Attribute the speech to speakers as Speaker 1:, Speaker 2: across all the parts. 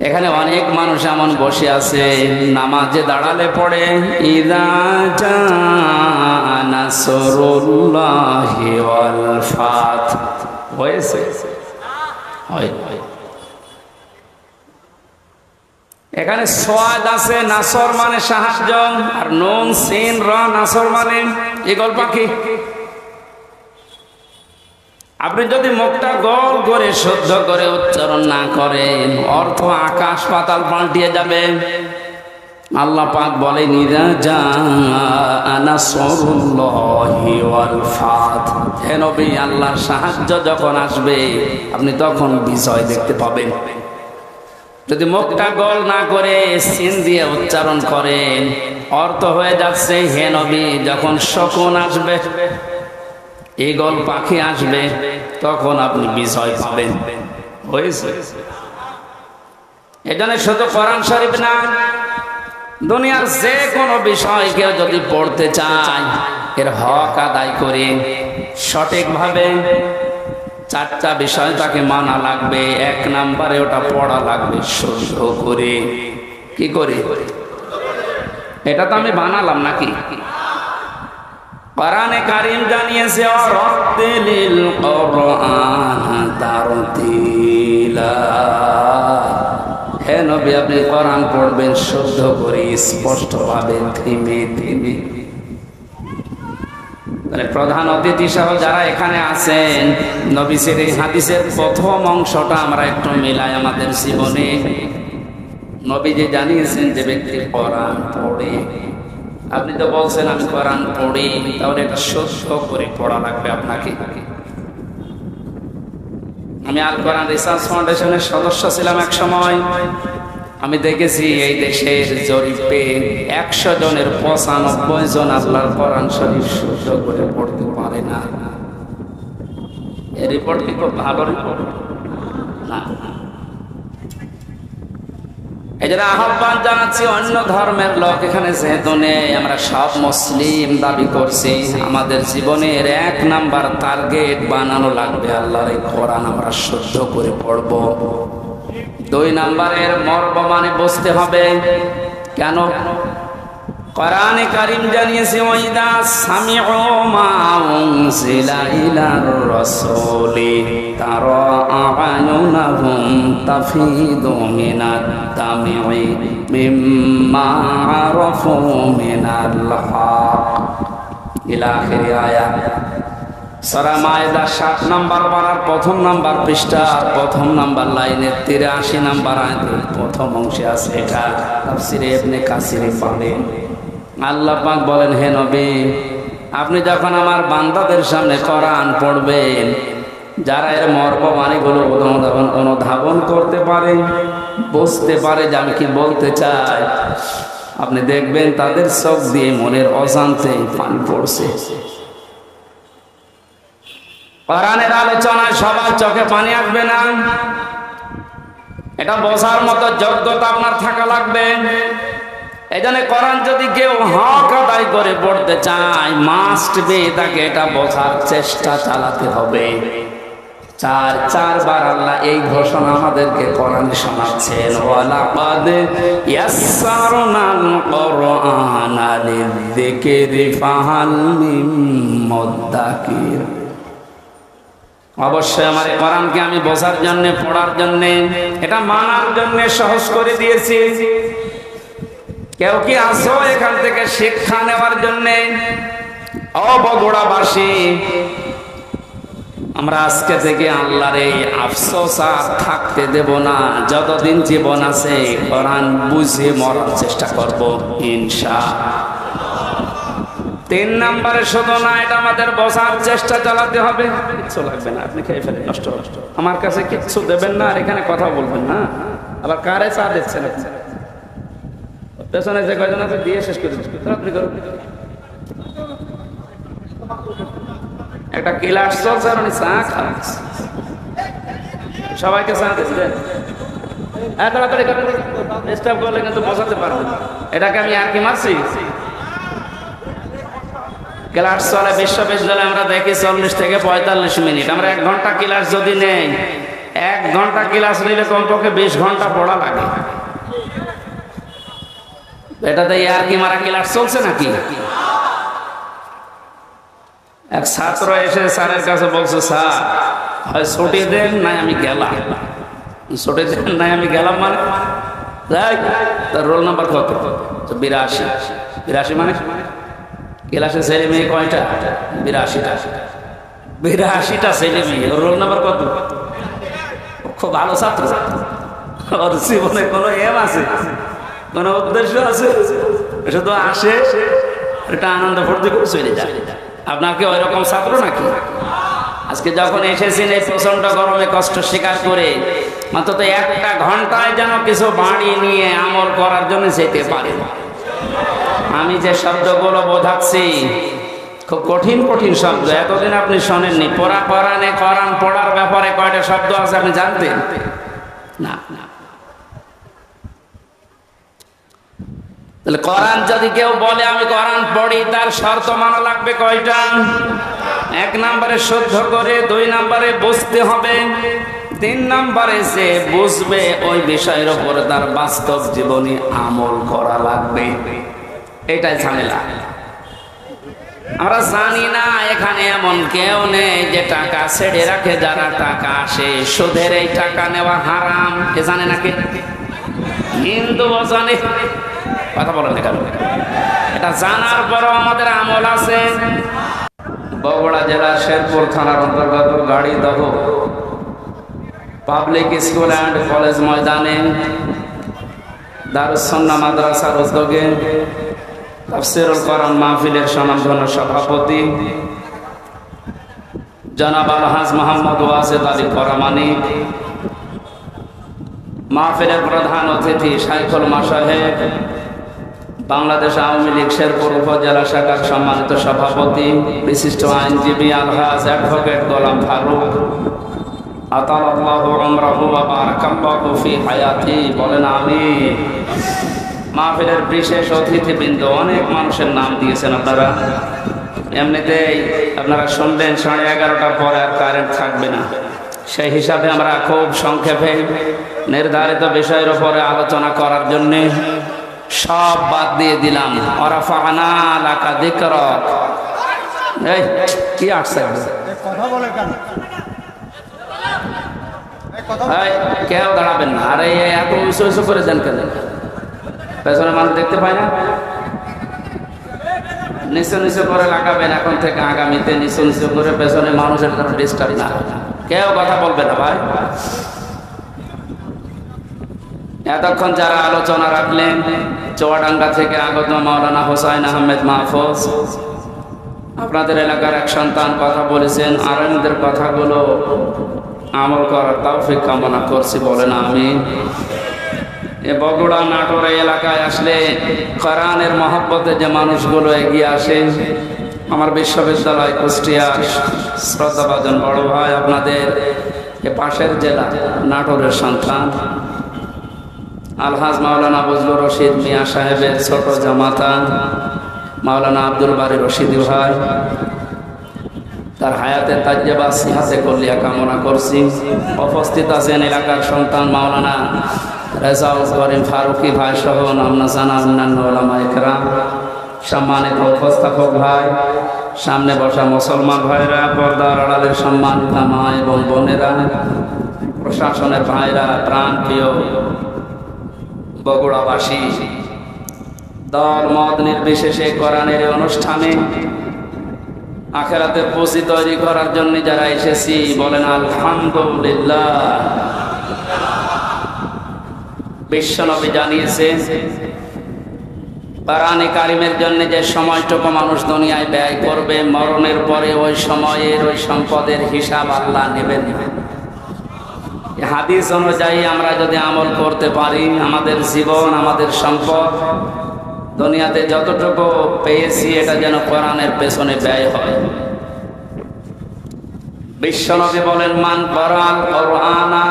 Speaker 1: এখানে অনেক মানুষ এমন বসে আছে। নামাজে দাঁড়ালে পড়ে, ইদা হয়েছে? হয় হয়। এখানে সোয়াদ আছে, নাসর মানে সাহায্য, আর নুন, সিন, র, নাসর মানে ইগল পাখি আপনি যদি মুখটা গোল করে শুদ্ধ করে উচ্চারণ না করেন, অর্থ আকাশ পাতাল পাল্টিয়ে যাবে। আল্লাহ পাক বলে হে আল্লাহর সাহায্য যখন আসবে, আপনি তখন বিজয় দেখতে পাবেন। যদি মুখটা গোল না করে সিন দিয়ে উচ্চারণ করেন, অর্থ হয়ে যাচ্ছে, হে নবী, যখন শকুন আসবে ইগল পাখি আসবে, তখন আপনি বিজয় পাবেন। হয়েছে? এজন্য শুধু কোরআন শরীফ না, দুনিয়ার যে কোনো বিষয় কেউ যদি পড়তে চায়, এর হক আদায় করে সঠিকভাবে চারটা বিষয় তাকে মানা লাগবে, এক নাম্বারে ওটা পড়া লাগবে শুদ্ধ করে। কি করে? এটা তো আমি বানালাম নাকি? কোরআনে কারিম জানিয়েছে অরতিলিল কোরআন তারতিলা হে নবী, আপনি কোরআন পড়বেন শুদ্ধ করে, স্পষ্টভাবে থেমে থেমে তাহলে প্রধান অতিথি সহ যারা এখানে আছেন নবীসের এই হাদিসের প্রথম অংশটা আমরা একটু মিলাই আমাদের জীবনে। নবী যে জানিয়েছেন যে ব্যক্তি কোরআন পড়ে। আপনি তো বলছেন, আমি কোরআন পড়ি তাহলে এটা শুদ্ধ করে পড়া লাগবে আপনাকে। আমি আল কোরআন রিসার্চ ফাউন্ডেশনের সদস্য ছিলাম এক সময়। আমি দেখেছি এই দেশের জরিপে একশো জনের পঁচানব্বই জন আল্লাহর কোরআন শরীফ শুদ্ধ করে পড়তে পারে না। এই রিপোর্ট কি খুব ভালো রিপোর্ট না। জন্য আহ্বান জানাচ্ছি অন্য ধর্মের লোক এখানে যেহেতু নেই, আমরা সব মুসলিম দাবি করছি। আমাদের জীবনের এক নাম্বার টার্গেট বানানো লাগবে আল্লাহর এই কোরআন আমরা সহ্য করে পড়ব। দুই নাম্বারের মর্ম মানে বুঝতে হবে। কেন? কোরআনে কারিম জানিয়েছে, ওয়াইদা সামিউ মা উনজিলা ইলার রাসূলি, তারা আ'য়ুনাহুম তাফিদু মিনাদ দামি মিম্মা আরাফু মিনাল হক। ইলা সারা মায়েদা সাত নাম্বার পাড়ার প্রথম নাম্বার পৃষ্ঠা, প্রথম নাম্বার লাইনের তিরাশি নাম্বার আয়াতের প্রথম অংশে আছে এটা। তাফসিরে আল্লাহ পাক বলেন, হে নবী, আপনি যখন আমার বান্দাদের সামনে কোরআন পড়বেন, যারা এর মর্ম বাণীগুলো অনুধাবন করতে পারে, বুঝতে পারে যে আমি কি বলতে চাই, আপনি দেখবেন তাদের চোখ দিয়ে মনের অজান্তে পানি পড়ছে। কোরআনের আলোচনায় সবার চোখে পানি আসবে না। এটা বোঝার মতো যোগ্যতা আপনার থাকা লাগবে। এই জন্য কোরআন যদি কেউ হক আদায় করে পড়তে চায় মাস্ট বে তাকে এটা বোঝার চেষ্টা চালাতে হবে। চার, চারবার আল্লাহ এই ঘোষণা আমাদেরকে কোরআন শোনাচ্ছেন, ওয়ালাকাদ ইয়াসসারনাল কোরআনা লিযিকরি ফাহাল মিন মুদ্দাকির অবশ্যই আমার কোরআনকে আমি বোঝার জন্য, পড়ার জন্য, এটা মানার জন্য সহজ করে দিয়েছি। কেউ কি আসো এখান থেকে শিক্ষা নেওয়ার জন্য? অবগোড়াবাসী আমরা আজকে থেকে আল্লাহর এই আফসোস আর থাকতে দেব না। যতদিন জীবন আছে, কোরআন বুঝে মরার চেষ্টা করব ইনশা তিন নম্বরে শুধু না, এটা আমাদের বসার চেষ্টা চালাতে হবে। কিচ্ছু লাগবে না, আপনি খেয়ে ফেলে নষ্ট নষ্ট আমার কাছে কিচ্ছু দেবেন না, আর এখানে কথা বলবেন না। আবার কারে চা দিচ্ছেন? পেছনে যে কয়জন আছে, দিয়ে শেষ করে আপনি করুন। একটা ক্লাস চলছে আর উনি চা খাচ্ছে সবাইকে চা দিচ্ছেন হ্যাঁ তাড়াতাড়ি স্টাফ করলে কিন্তু বসাতে পারবেন। এটাকে আমি আর কি মারছি? ক্লাস চলে বিশ্ববিদ্যালয়ে, আমরা দেখি চল্লিশ থেকে পঁয়তাল্লিশ মিনিট। আমরা এক ঘণ্টা ক্লাস যদি নেই, এক ঘণ্টা ক্লাস নিলে কমপক্ষে বিশ ঘণ্টা পড়া লাগে। এটাতে আর কি মারা ক্লাস চলছে নাকি? এক ছাত্র এসে স্যারের কাছে বলছে, স্যার, হয় ছুটি দেন নাই আমি গেলাম। ছুটি দেন নাই আমি গেলাম মানে? তার রোল নাম্বার কত? বিরাশি। বিরাশি মানে? ক্লাসে ছেলে মেয়ে কয়টা? বিরাশিটা। বিরাশিটা ছেলে মেয়ে। ওর রোল নাম্বার কত? খুব ভালো ছাত্র। ওর জীবনে কোনো এম আছে? কোনো উদ্দেশ্য আছে। শুধু আসে। এটা আনন্দ ফুর্তি করে চলে যায়। আপনার ওই রকম ছাত্র নাকি? আজকে যখন এসেছেন এই প্রচণ্ড গরমে কষ্ট স্বীকার করে, অন্তত একটা ঘন্টায় যেন কিছু বাড়ি নিয়ে আমল করার জন্য যেতে পারে আমি যে শব্দগুলো বোঝাচ্ছি, খুব কঠিন কঠিন শব্দ। এতদিন আপনি শোনেননি। পড়া কোরআনে কোরআন পড়ার ব্যাপারে কয়টা শব্দ আছে আপনি জানতেন? না না। তাহলে কোরআন যদি কেউ বলে, আমি কোরআন পড়ি, তার শর্ত মানা লাগবে কয়টা? এক নম্বরে শুদ্ধ করে, দুই নম্বরে বুঝতে হবে। তিন নম্বরে সে বুঝবে, ওই বিষয়ের উপরে তার বাস্তব জীবনে আমল করা লাগবে। এটাই ঝামেলা। আমরা জানি না, এখানে এমন কেউ নেই যে টাকা ছেড়ে রাখে, যারা টাকা আসে, সুদের এই টাকা নেওয়া হারাম। কে জানে নাকি? হিন্দু জানে। কথা বলেন কেন এটা জানার পরও আমাদের আমল আছে। বগুড়া জেলার শেরপুর থানার অন্তর্গত গাড়ি দহ পাবলিক স্কুল অ্যান্ড কলেজ ময়দানে দারুসন্না মাদ্রাসার উদ্যোগে তাফসিরুল কোরআন মাহফিলের সনামধন্য সভাপতি জনাব আলহাজ মোহাম্মদ ওয়াসেদ আলী পরামানিক মাহফিলের প্রধান অতিথি সাইফুল মাসাহেব বাংলাদেশ আওয়ামী লীগ শেরপুর উপজেলা শাখার সম্মানিত সভাপতি, বিশিষ্ট আইনজীবী আলহাজ অ্যাডভোকেট গোলাম ফারুক। বলেন আমিন। মাহফিলের বিশেষ অতিথিবৃন্দ, অনেক মানুষের নাম দিয়েছেন আপনারা। এমনিতেই আপনারা সাড়ে এগারোটার পরে আর থাকবে না। সেই হিসাবে আমরা খুব সংক্ষেপে নির্ধারিত বিষয়ের উপরে আলোচনা করার জন্যে সব বাদ দিয়ে দিলাম। ওরাফানা লাকা দিকরক এই কি আসছে?
Speaker 2: কথা বলে কেন?
Speaker 1: কেউ দাঁড়াবেন না। আরে এত উঁচু উঁচু করে দেন কেন? পেছনে মানুষ দেখতে পায় না? নিচু নিচু করে লাগাবেন এখন থেকে আগামীতে। নিচু নিচু করে পেছনে মানুষের জন্য ডিস্টার্ব না। কেউ কথা বলবে না ভাই। এতক্ষণ যারা আলোচনা রাখলেন, চুয়াডাঙ্গা থেকে আগত মাওলানা হোসাইন আহমেদ মাহফুজ, আপনাদের এলাকার এক সন্তান কথা বলেছেন আরণদের কথাগুলো আমল করার তৌফিক কামনা করছি, বলেন আমি এ বগুড়া নাটোর এলাকায় আসলে কোরআনের মহব্বতে যে মানুষগুলো এগিয়ে আসে, আমার বিশ্ববিদ্যালয় কুষ্টিয়া, শ্রদ্ধাভাজন বড় ভাই আপনাদের, এ পাশের জেলা নাটোরের সন্তান। আলহাজ মাওলানা বজলুর রশিদ মিয়া সাহেবের ছোট জামাতা মাওলানা আব্দুল বারি রশিদ ভাই, তার হায়াতে তাজ্জাবা সিহাতে কলিয়া কামনা করছি। উপস্থিত আছেন এলাকার সন্তান মাওলানা রেজাউল করিম ফারুকি ভাই সহ নামনা জানা অন্যান্য ওলামা সম্মানিত উপস্থাপক ভাই, সামনে বসা মুসলমান ভাইরা, পর্দার আড়ালের সম্মানিত মা এবং বোনেরা, প্রশাসনের ভাইরা প্রাণ প্রিয় বগুড়াবাসী। দল, মত নির্বিশেষে কোরআনের অনুষ্ঠানে আখেরাতে পুঁজি তৈরি করার জন্য যারা এসেছি, বলেন আলহামদুলিল্লাহ। বিশ্বনবী জানিয়েছে কোরআনে কারিমের জন্য যে সময়টুকু মানুষ দুনিয়ায় ব্যয় করবে, মরণের পরে ওই সময়ের ওই সম্পদের হিসাব আল্লাহ নেবেন। এই হাদিস অনুযায়ী আমরা যদি আমল করতে পারি, আমাদের জীবন, আমাদের সম্পদ, দুনিয়াতে যতটুকু পেয়েছি, এটা যেন কোরআনের পেছনে ব্যয় হয়। বিশ্বনবী বলেন, মান করাল কোরআনা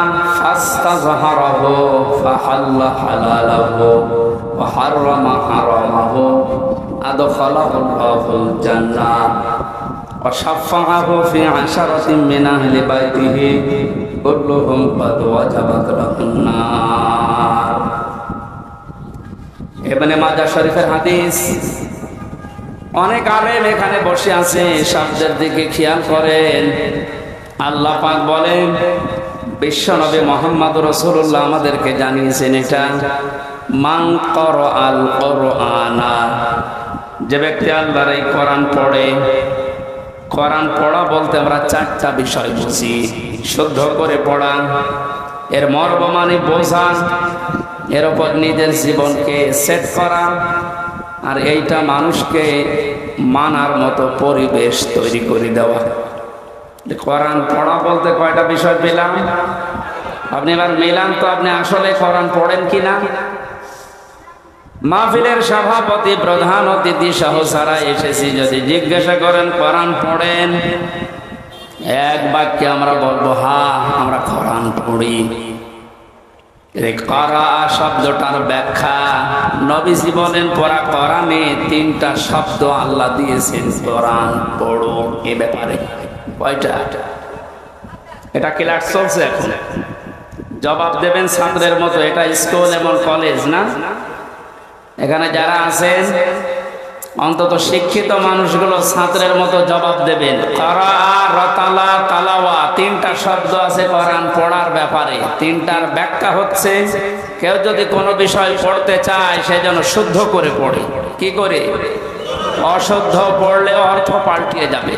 Speaker 1: আদখালাহুল্লাহুল জান্নাহ وشفعه في عشرة من أهل بيته كلهم قد وجبت له النار এবারে মাজা শরীফের হাদিস অনেক আলেম এখানে বসে আছে শব্দের দিকে খেয়াল করেন আল্লাহ পাক বলেন বিশ্বনবী মোহাম্মদ রসুল্লাহ আমাদেরকে জানিয়েছেন এটা মান কর আল কোরআনা যে ব্যক্তি আল্লাহর এই কোরআন পড়ে কোরআন পড়া বলতে আমরা চারটা বিষয় বুঝি। শুদ্ধ করে পড়া এর মর্ম মানে বোঝা এর ওপর নিজের জীবনকে সেট করা আর এইটা মানুষকে মানার মতো পরিবেশ তৈরি করে দেওয়া। কোরআন পড়া বলতে কয়টা বিষয় পেলাম আপনি এবার মিলান তো আপনি আসলে কোরআন পড়েন কি না মাহফিলের সভাপতি প্রধান অতিথি সহ সারা এসেছি। যদি জিজ্ঞাসা করেন, কোরআন পড়েন? এক বাক্যে আমরা বলব, হা, আমরা কোরআন পড়ি। করা শব্দটার ব্যাখ্যা। নবীজি বলেন পড়া কোরআনে তিনটা শব্দ আল্লাহ দিয়েছেন, কোরআন পড়ো এ ব্যাপারে। কয়টা? এটা ক্লাস চলছে এখন। জবাব দেবেন ছাত্রের মতো, এটা স্কুল এবং কলেজ, না? এখানে যারা আছেন, অন্তত শিক্ষিত মানুষগুলো ছাত্রের মতো জবাব দেবেন। তালাওয়া, তিনটা শব্দ আছে কোরআন পড়ার ব্যাপারে। তিনটার ব্যাখ্যা হচ্ছে, কেউ যদি কোনো বিষয় পড়তে চায়, সে যেন শুদ্ধ করে পড়ে। কি করে? অশুদ্ধ পড়লে অর্থ পাল্টিয়ে যাবে।